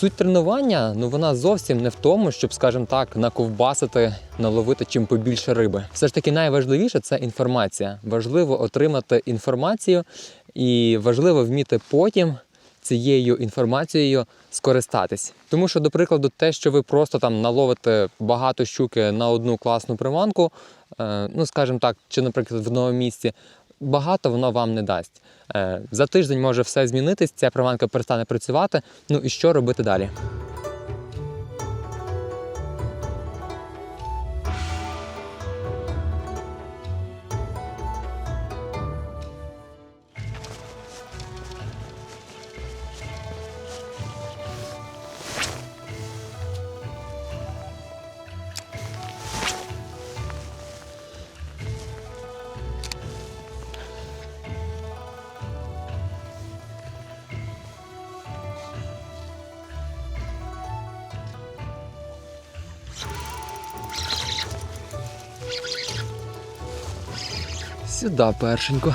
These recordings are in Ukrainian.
Суть тренування ну вона зовсім не в тому, щоб, скажімо так, наковбасити, наловити чим побільше риби. Все ж таки, найважливіше це інформація. Важливо отримати інформацію, і важливо вміти потім цією інформацією скористатись. Тому що, до прикладу, те, що ви просто там наловите багато щуки на одну класну приманку, е, ну скажімо так, чи, наприклад, в одному місці, багато воно вам не дасть. Е, За тиждень може все змінитись, ця приманка перестане працювати. Ну і що робити далі? Сюди першенько.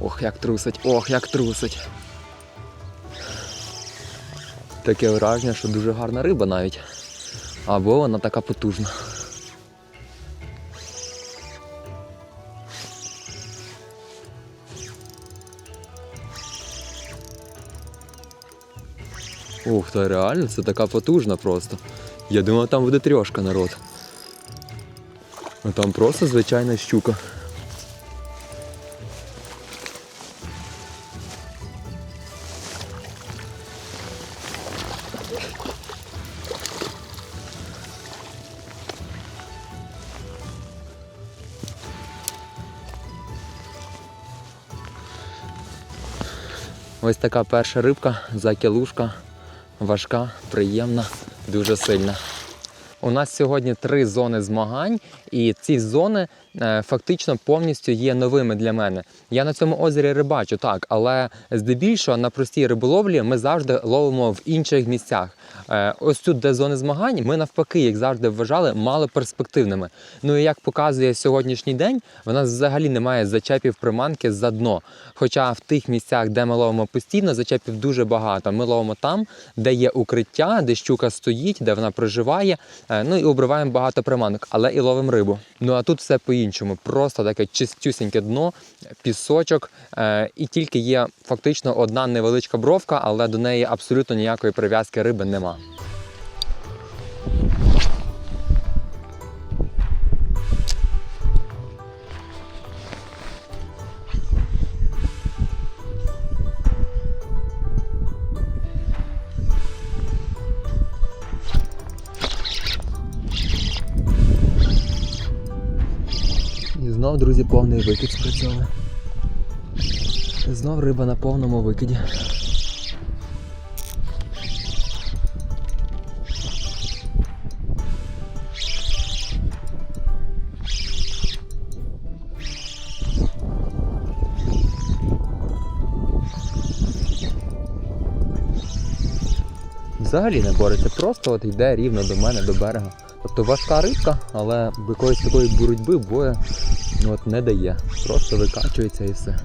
Ох, як трусить, ох, як трусить. Таке враження, що дуже гарна риба навіть. Або вона така потужна. Ух, та реально, це така потужна просто. Я думав, там буде трьошка народ. А там просто звичайна щука. Ось така перша рибка, закілушка, важка, приємна, дуже сильна. У нас сьогодні три зони змагань, і ці зони фактично повністю є новими для мене. Я на цьому озері рибачу, так, але здебільшого на простій риболовлі ми завжди ловимо в інших місцях. Е, ось тут, де зони змагань, ми навпаки, як завжди вважали, мало перспективними. Ну і як показує сьогоднішній день, в нас взагалі немає зачепів приманки за дно. Хоча в тих місцях, де ми ловимо постійно, зачепів дуже багато. Ми ловимо там, де є укриття, де щука стоїть, де вона проживає. Е, Ну і обриваємо багато приманок, але і ловимо рибу. Ну а тут все по-іншому. Просто таке чистюсіньке дно, пісочок, е, і тільки є фактично одна невеличка бровка, але до неї абсолютно ніякої прив'язки риби нема. Знов, друзі, повний викид спрацьовує. Знов риба на повному викиді. Взагалі не бореться, просто от йде рівно до мене, до берега. Тобто важка рибка, але якоїсь такої боротьби бою от не дає. Просто викачується і все.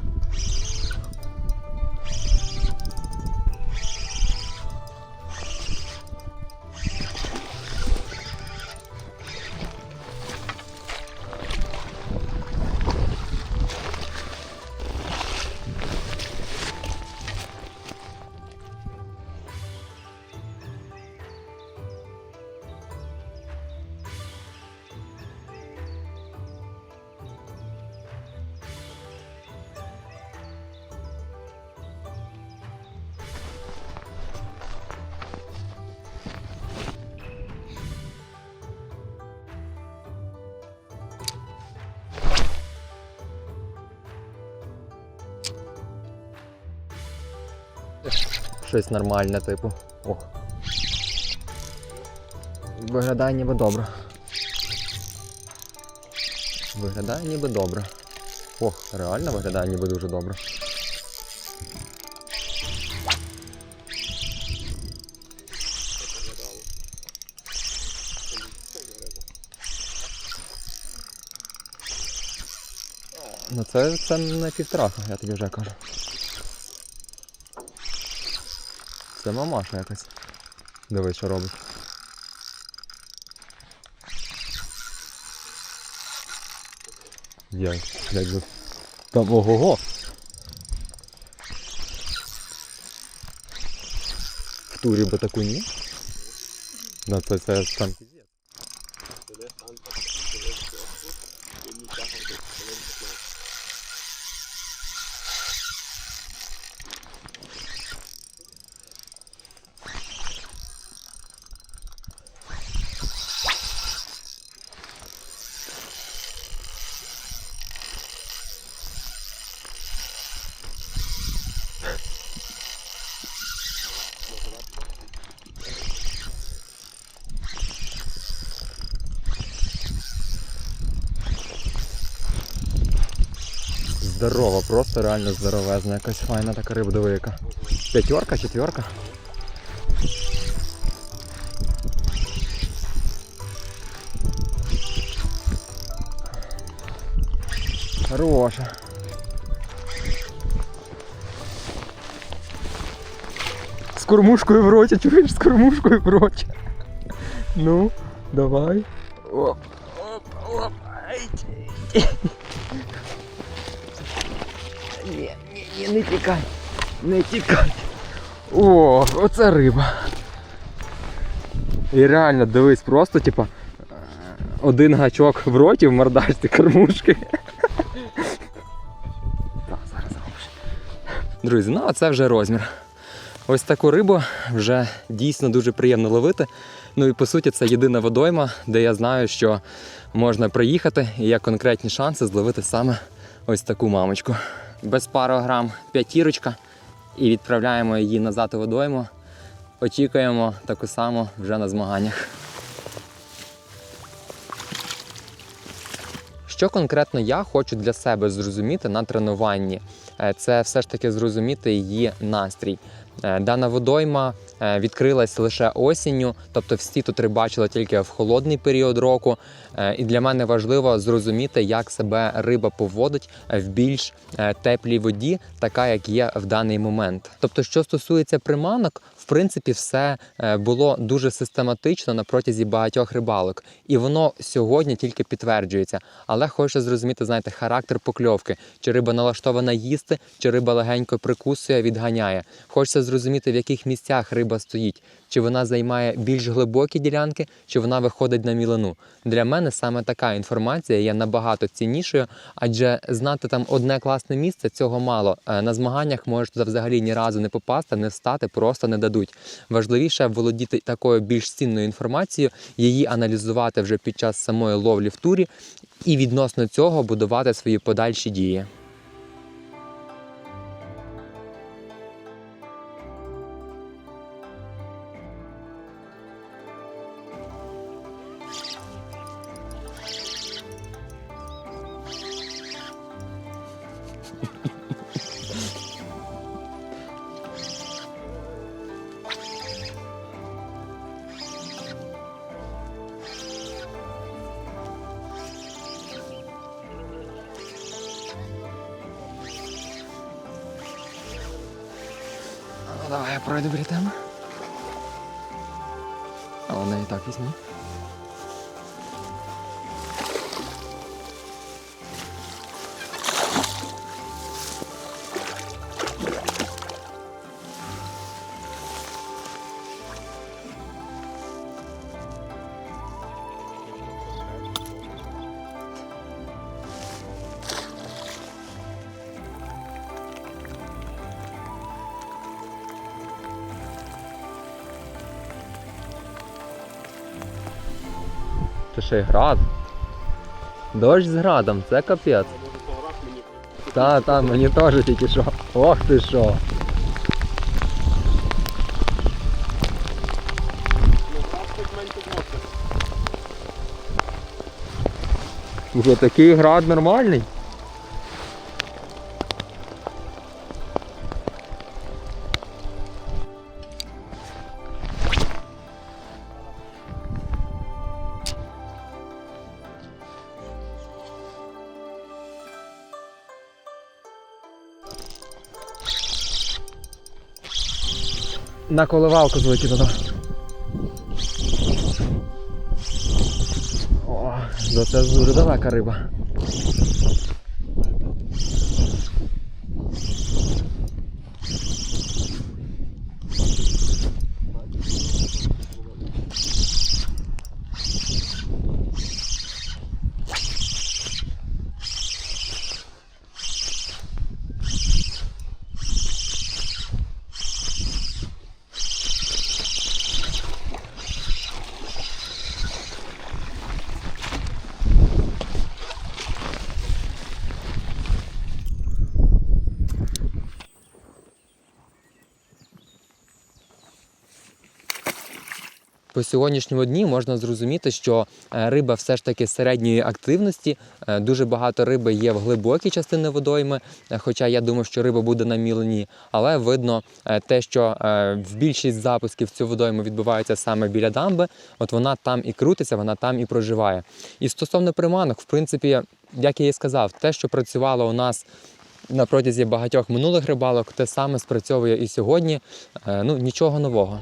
Щось нормальне, типу. О. Виглядає ніби добре. Виглядає ніби добре. Ох, реально виглядає ніби дуже добре. Ну це, це не півтораха, я тобі вже кажу. Це мамаша якась. Дивись, що робить. Я, як же Там ого-го. В турі би таку ні. На це, це там. Просто реально здоровезна, якась файна така риба, яка. П'ятерка, четверка. Хороша. З кормушкою в роті, чуєш, з кормушкою в роті. Ну, давай. Оп, оп, оп. Ні, не тікай. Не тікай. О, оце риба. І реально, дивись, просто, типа, один гачок в роті в мордашці кормушки. Зараз зробиш. Друзі, ну а це вже розмір. Ось таку рибу вже дійсно дуже приємно ловити. Ну і по суті, це єдина водойма, де я знаю, що можна приїхати і є конкретні шанси зловити саме ось таку мамочку. Без пару грам п'ятірочка і відправляємо її назад у водойму. Очікуємо таку саму вже на змаганнях. Що конкретно я хочу для себе зрозуміти на тренуванні? Е, Це все ж таки зрозуміти її настрій. Е, Дана водойма відкрилась лише осінню, тобто всі тут рибачили тільки в холодний період року. Е, І для мене важливо зрозуміти, як себе риба поводить в більш е, теплій воді, така як є в даний момент. Тобто, що стосується приманок, в принципі, все е, було дуже систематично на протязі багатьох рибалок, і воно сьогодні тільки підтверджується. Але хочу зрозуміти, знаєте, характер покльовки, чи риба налаштована їсти, чи риба легенько прикусує, відганяє. Хочеться зрозуміти, в яких місцях риба стоїть, чи вона займає більш глибокі ділянки, чи вона виходить на мілину. Для мене саме така інформація є набагато ціннішою, адже знати там одне класне місце цього мало. Е, На змаганнях можеш взагалі ні разу не попасти, не встати, просто не дадуть. Важливіше володіти такою більш цінною інформацією, її аналізувати вже під час самої ловлі в турі, і відносно цього будувати свої подальші дії. Давай я пройду тебе. А вона і так візьме. Ще й град. Дощ з градом, це капець. Та, та, мені теж тільки що. Ох ти що. Уже такий град нормальний. На коливалку да. О, да це дуже далека риба. По сьогоднішньому дні можна зрозуміти, що е, риба все ж таки середньої активності. Е, Дуже багато риби є в глибокій частині водойми, е, хоча я думав, що риба буде на мілині. Але видно те, що в більшість запусків цю водойму відбувається саме біля дамби. От вона там і крутиться, вона там і проживає. І стосовно приманок, в принципі, як я і сказав, те, що працювало у нас. На протязі багатьох минулих рибалок те саме спрацьовує і сьогодні. Ну нічого нового.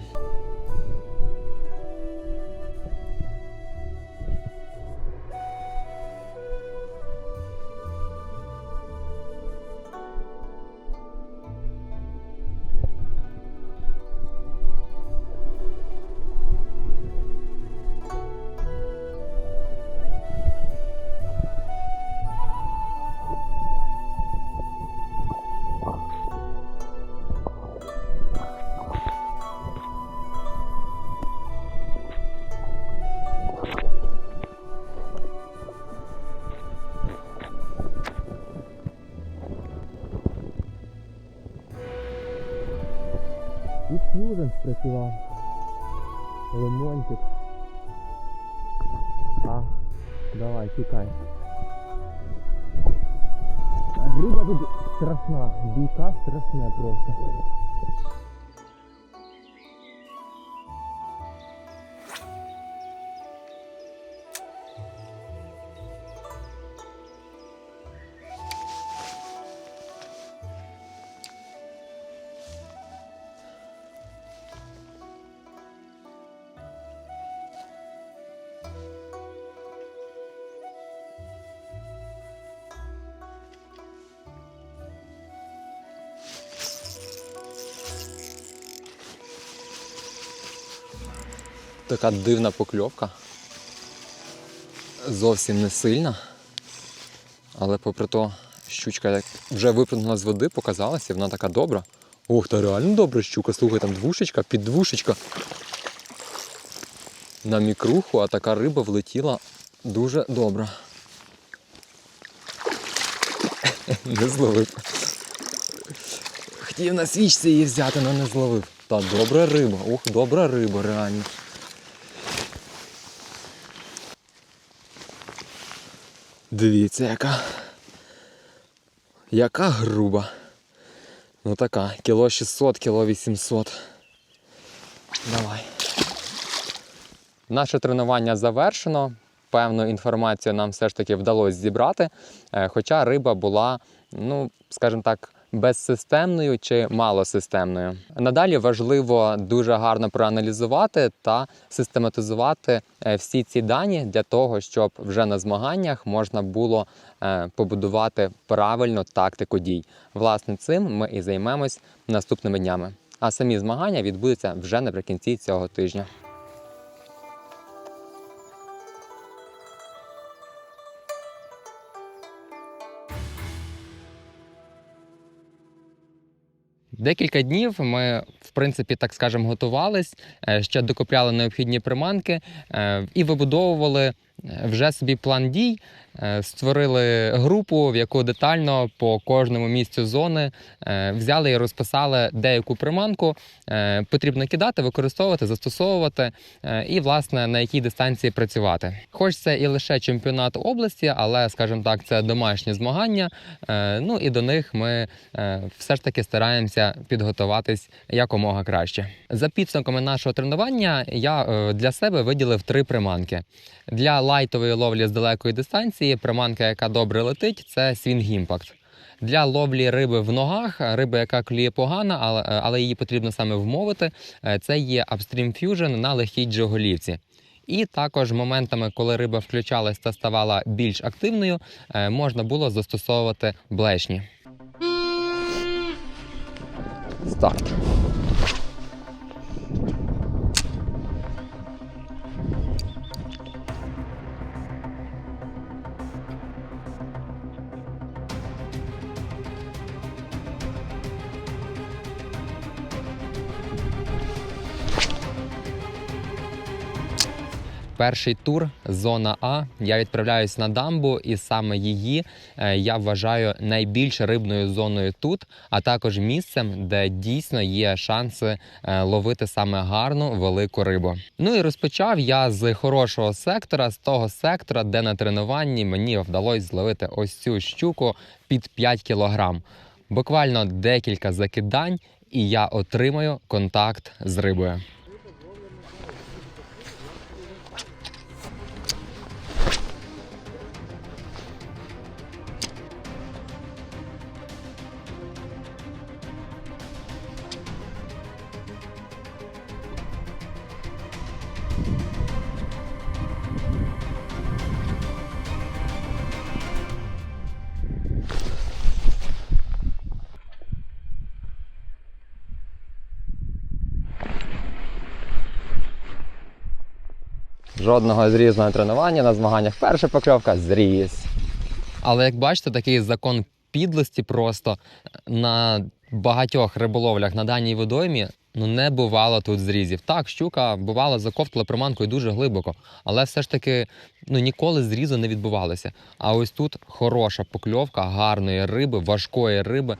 Спрацював. Лимончик. А, давай, тікай. Риба тут страшна, бійка страшна просто. Така дивна покльовка. Зовсім не сильна. Але попри то, щучка вже випрыгнула з води, показалася, вона така добра. Ох, та реально добра щука, слухай, там двушечка, піддвушечка. На мікруху, а така риба влетіла дуже добра. Не зловив. Хотів на свічці її взяти, але не зловив. Та добра риба, ох, добра риба, реально. Дивіться, яка. Яка груба. Ну така, кіло 600, кіло 800. Давай. Наше тренування завершено. Певну інформацію нам все ж таки вдалося зібрати. Е, Хоча риба була, ну, скажімо так, безсистемною чи малосистемною. Надалі важливо дуже гарно проаналізувати та систематизувати е, всі ці дані для того, щоб вже на змаганнях можна було е, побудувати правильну тактику дій. Власне, цим ми і займемось наступними днями. А самі змагання відбудуться вже наприкінці цього тижня. Декілька днів ми, в принципі, так скажемо, готувались, е, ще докупляли необхідні приманки е, і вибудовували е, вже собі план дій. Е, Створили групу, в яку детально по кожному місцю зони е, взяли і розписали деяку приманку. е, Потрібно кидати, використовувати, застосовувати і, власне, на якій дистанції працювати. Хоч це і лише чемпіонат області, але, скажімо так, це домашні змагання. Ну і до них ми все ж таки стараємося підготуватись якомога краще. За підсумками нашого тренування я для себе виділив три приманки. Для лайтової ловлі з далекої дистанції приманка, яка добре летить, це Swing Impact. Для ловлі риби в ногах, риби, яка клює погано, але, але її потрібно саме вмовити. е, Це є Upstream Fusion на легкій джоголівці. І також моментами, коли риба включалась та ставала більш активною, е, можна було застосовувати блешні. Старт. Перший тур, зона А. Я відправляюсь на дамбу, і саме її е, я вважаю найбільш рибною зоною тут, а також місцем, де дійсно є шанси е, ловити саме гарну велику рибу. Ну і розпочав я з хорошого сектора, з того сектора, де на тренуванні мені вдалося зловити ось цю щуку під 5 кілограм. Буквально декілька закидань, і я отримаю контакт з рибою. Жодного зрізу на тренування на змаганнях. Перша покльовка зріз. Але як бачите, такий закон підлості просто на багатьох риболовлях на даній водоймі ну не бувало тут зрізів. Так, щука бувала заковтала приманкою дуже глибоко, але все ж таки ну ніколи зрізу не відбувалося. А ось тут хороша покльовка гарної риби, важкої риби.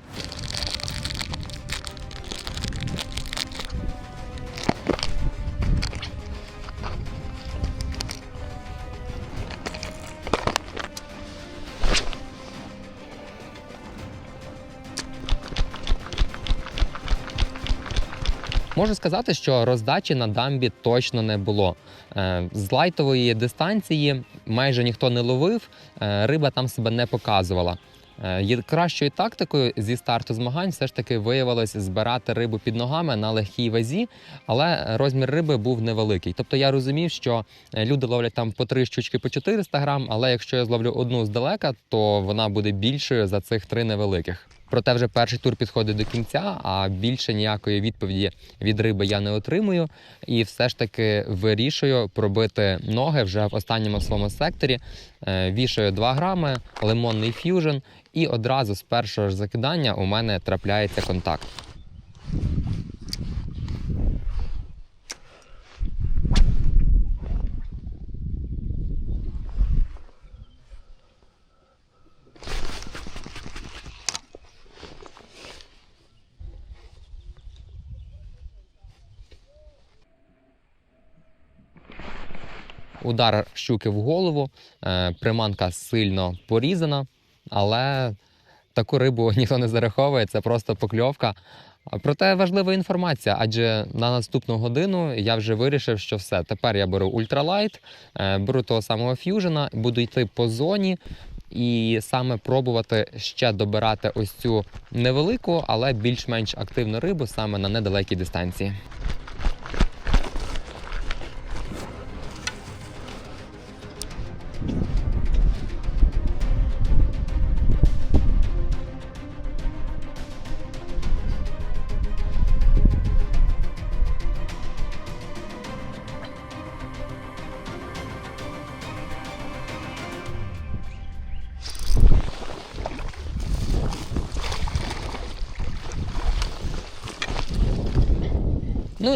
Можу сказати, що роздачі на дамбі точно не було. Е, З лайтової дистанції майже ніхто не ловив, е, риба там себе не показувала. Е, Кращою тактикою зі старту змагань все ж таки виявилось збирати рибу під ногами на легкій вазі, але розмір риби був невеликий. Тобто я розумів, що люди ловлять там по три щучки по 400 грам, але якщо я зловлю одну здалека, то вона буде більшою за цих три невеликих. Проте вже перший тур підходить до кінця, а більше ніякої відповіді від риби я не отримую. І все ж таки вирішую пробити ноги вже в останньому своєму секторі. Е, Вішаю 2 грами, лимонний ф'южн, і одразу з першого ж закидання у мене трапляється контакт. Удар щуки в голову, е, приманка сильно порізана, але таку рибу ніхто не зараховує, це просто покльовка. Проте важлива інформація, адже на наступну годину я вже вирішив, що все. Тепер я беру ультралайт, е, беру того самого ф'южена, буду йти по зоні і саме пробувати ще добирати ось цю невелику, але більш-менш активну рибу саме на недалекій дистанції.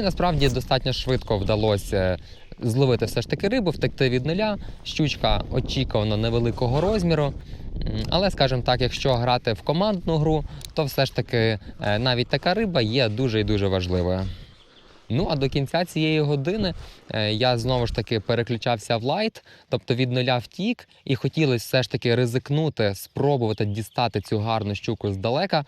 Насправді достатньо швидко вдалося зловити все ж таки рибу, втекти від нуля. Щучка очікувано невеликого розміру. Але, скажімо так, якщо грати в командну гру, то все ж таки е, навіть така риба є дуже і дуже важливою. Ну а до кінця цієї години е, я знову ж таки переключався в лайт, тобто від нуля втік, і хотілося все ж таки ризикнути, спробувати дістати цю гарну щуку здалека.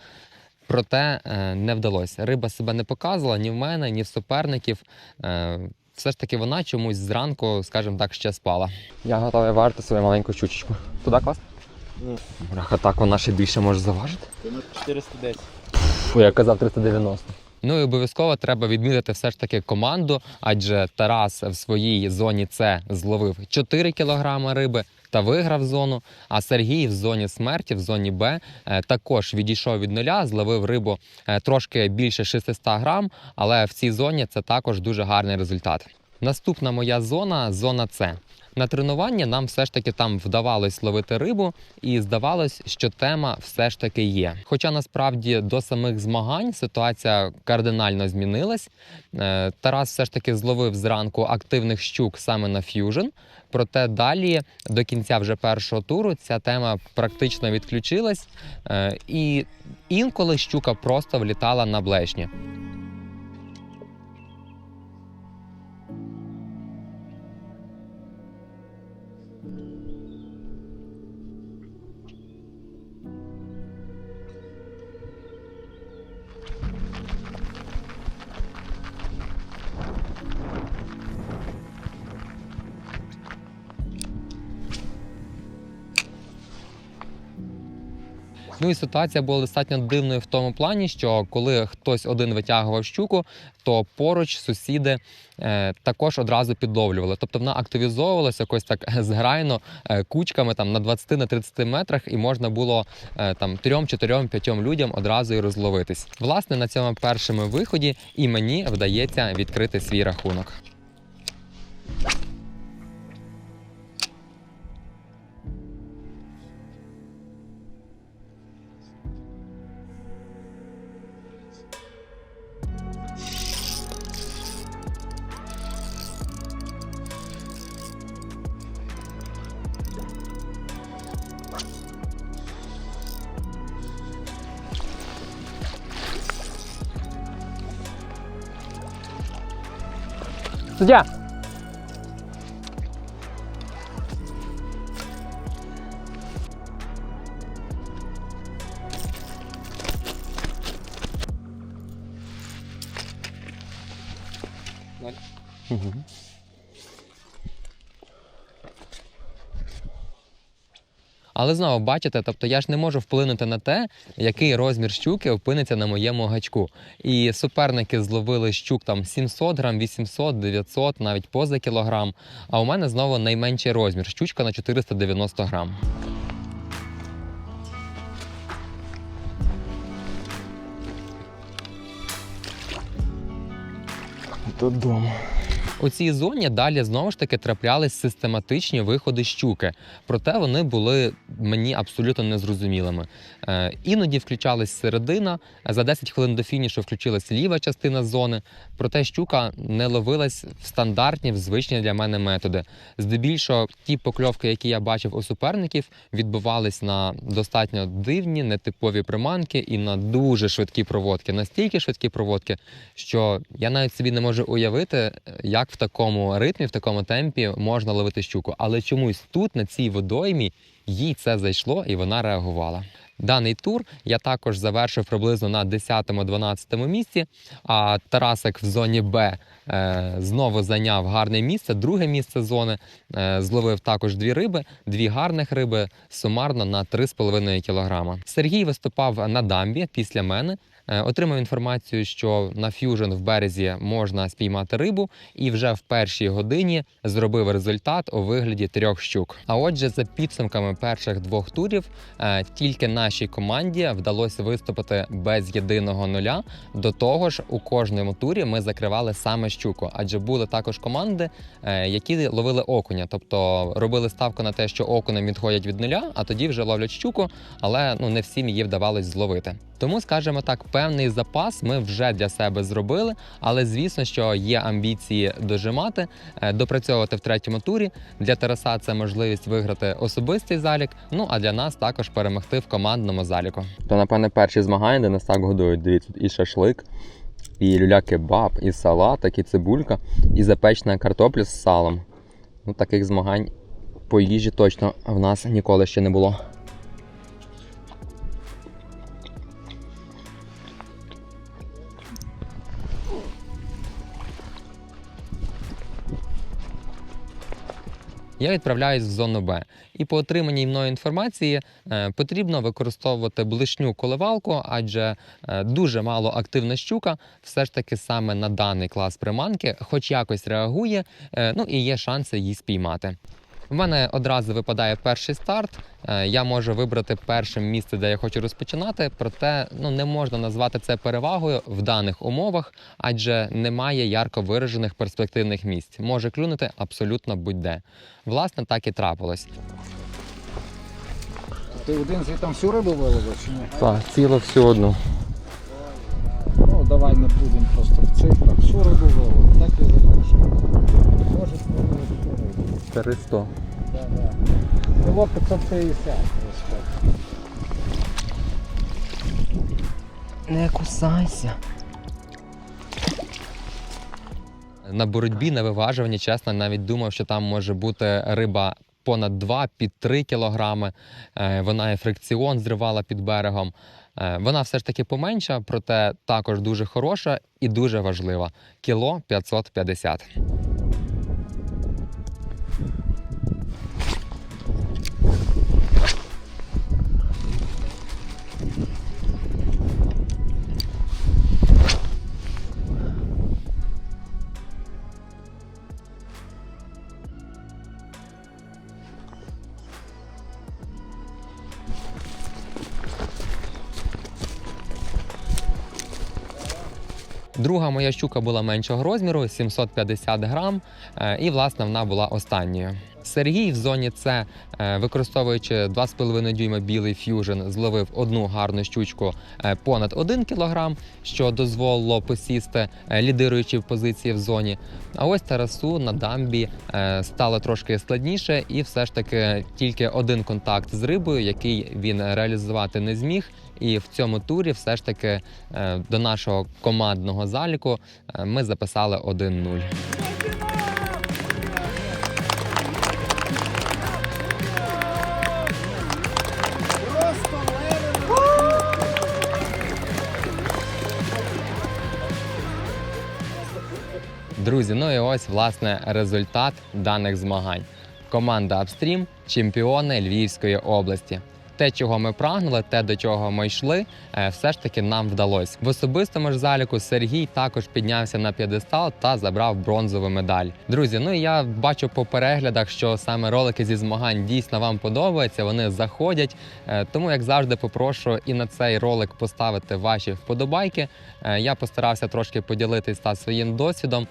Проте е, не вдалося. Риба себе не показувала ні в мене, ні в суперників. Е, Все ж таки вона чомусь зранку, скажімо так, ще спала. Я готовий варити свою маленьку щучечку. Туди клас? Бляха, так вона ще більше може заважити. Це на 410. Фу, я казав 390. Ну і обов'язково треба відмітити все ж таки команду, адже Тарас в своїй зоні С зловив 4 кілограми риби та виграв зону. А Сергій в зоні смерті, в зоні Б, е, також відійшов від нуля, зловив рибу е, трошки більше 600 грам, але в цій зоні це також дуже гарний результат. Наступна моя зона зона С. На тренуванні нам все ж таки там вдавалось ловити рибу, і здавалось, що тема все ж таки є. Хоча насправді до самих змагань ситуація кардинально змінилась. Е, Тарас все ж таки зловив зранку активних щук саме на ф'южн. Проте далі до кінця вже першого туру ця тема практично відключилась, е, і інколи щука просто влітала на блешні. Ну і ситуація була достатньо дивною в тому плані, що коли хтось один витягував щуку, то поруч сусіди е, також одразу підловлювали. Тобто вона активізовувалася якось так зграйно е, кучками там на 20 на 30 метрах, і можна було е, там трьом, чотирьом, п'ятьом людям одразу і розловитись. Власне, на цьому першому виході і мені вдається відкрити свій рахунок. Суддя! Але знову бачите, тобто я ж не можу вплинути на те, який розмір щуки опиниться на моєму гачку. І суперники зловили щук там 700 грам, 800, 900, навіть поза кілограм. А у мене знову найменший розмір щучка на 490 грам. Додому. У цій зоні далі знову ж таки траплялись систематичні виходи щуки, проте вони були мені абсолютно незрозумілими. Е, іноді включалась середина, за 10 хвилин до фінішу включилась ліва частина зони, проте щука не ловилась в стандартні, в звичні для мене методи. Здебільшого ті покльовки, які я бачив у суперників, відбувались на достатньо дивні, нетипові приманки і на дуже швидкі проводки. Настільки швидкі проводки, що я навіть собі не можу уявити, як в такому ритмі, в такому темпі можна ловити щуку. Але чомусь тут, на цій водоймі, їй це зайшло і вона реагувала. Даний тур я також завершив приблизно на 10-12 місці. А Тарасик в зоні Б е, знову зайняв гарне місце, друге місце зони. Е, зловив також дві риби, дві гарних риби, сумарно на 3,5 кг. Сергій виступав на дамбі після мене. Е, Отримав інформацію, що на ф'южн в березі можна спіймати рибу, і вже в першій годині зробив результат у вигляді трьох щук. А отже, за підсумками перших двох турів, е, тільки нашій команді вдалося виступити без єдиного нуля. До того ж, у кожному турі ми закривали саме щуку, адже були також команди, е, які ловили окуня, тобто робили ставку на те, що окунем відходять від нуля, а тоді вже ловлять щуку, але ну не всім її вдавалось зловити. Тому, скажімо так, певний запас ми вже для себе зробили, але звісно, що є амбіції дожимати, е, допрацьовувати в третьому турі. Для Тараса це можливість виграти особистий залік. Ну а для нас також перемогти в командному заліку. То напевне перші змагання, де нас так годують. Дивіться, тут і шашлик, і люля-кебаб, і салатик, і цибулька, і запечена картопля з салом. Ну таких змагань по їжі точно в нас ніколи ще не було. Я відправляюсь в зону Б. І по отриманій мною інформації е, потрібно використовувати блишню коливалку, адже е, дуже мало активна щука, все ж таки саме на даний клас приманки, хоч якось реагує, е, ну і є шанси її спіймати. В мене одразу випадає перший старт. Е, Я можу вибрати перше місце, де я хочу розпочинати, проте ну не можна назвати це перевагою в даних умовах, адже немає ярко виражених перспективних місць. Може клюнути абсолютно будь-де. Власне, так і трапилось. Ти один звідти всю рибу виловив чи ні? Так, ціло всю одну. Ну, давай не будемо просто в цифрах. Всю рибу виловив, так і запишемо. Може виловити рибу. 300. Да, да. Кіло 550 розход. Не кусайся. На боротьбі на виважуванні, чесно, навіть думав, що там може бути риба понад 2 під 3 кілограми. Е, Вона і фрикціон зривала під берегом. Е, Вона все ж таки поменша, проте також дуже хороша і дуже важлива. Кіло 550. Друга моя щука була меншого розміру 750 грам, е, і власне вона була останньою. Сергій в зоні С, е, використовуючи 2,5 дюйма білий ф'южн, зловив одну гарну щучку е, понад 1 кг, що дозволило посісти е, лідируючі позиції в зоні. А ось Тарасу на дамбі стало трошки складніше, і все ж таки тільки один контакт з рибою, який він реалізувати не зміг. І в цьому турі все ж таки до нашого командного заліку ми записали 1-0. Друзі, ну і ось власне результат даних змагань. Команда Апстрім чемпіони Львівської області. Те, чого ми прагнули, те, до чого ми йшли, е, все ж таки нам вдалося. В особистому ж заліку Сергій також піднявся на п'єдестал та забрав бронзову медаль. Друзі, ну я бачу по переглядах, що саме ролики зі змагань дійсно вам подобаються. Вони заходять. Е, Тому, як завжди, попрошу і на цей ролик поставити ваші вподобайки. Е, Я постарався трошки поділитися та своїм досвідом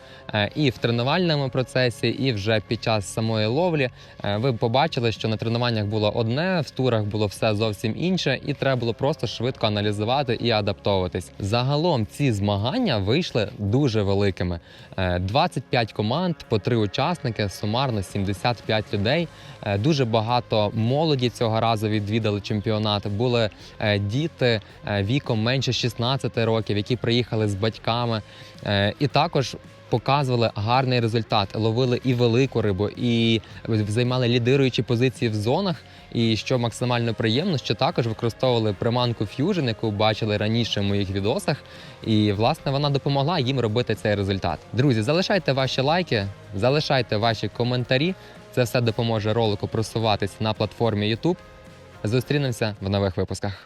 і в тренувальному процесі, і вже під час самої ловлі. Ви побачили, що на тренуваннях було одне, в турах було все зовсім інше, і треба було просто швидко аналізувати і адаптовуватись. Загалом ці змагання вийшли дуже великими. Е, 25 команд по три учасники, сумарно 75 людей. Е, Дуже багато молоді цього разу відвідали чемпіонат. Були е, діти е, віком менше 16 років, які приїхали з батьками. Е, І також показували гарний результат. Ловили і велику рибу, і займали лідируючі позиції в зонах. І що максимально приємно, що також використовували приманку Fusion, яку бачили раніше в моїх відосах. І власне вона допомогла їм робити цей результат. Друзі, залишайте ваші лайки, залишайте ваші коментарі. Це все допоможе ролику просуватись на платформі YouTube. Зустрінемося в нових випусках.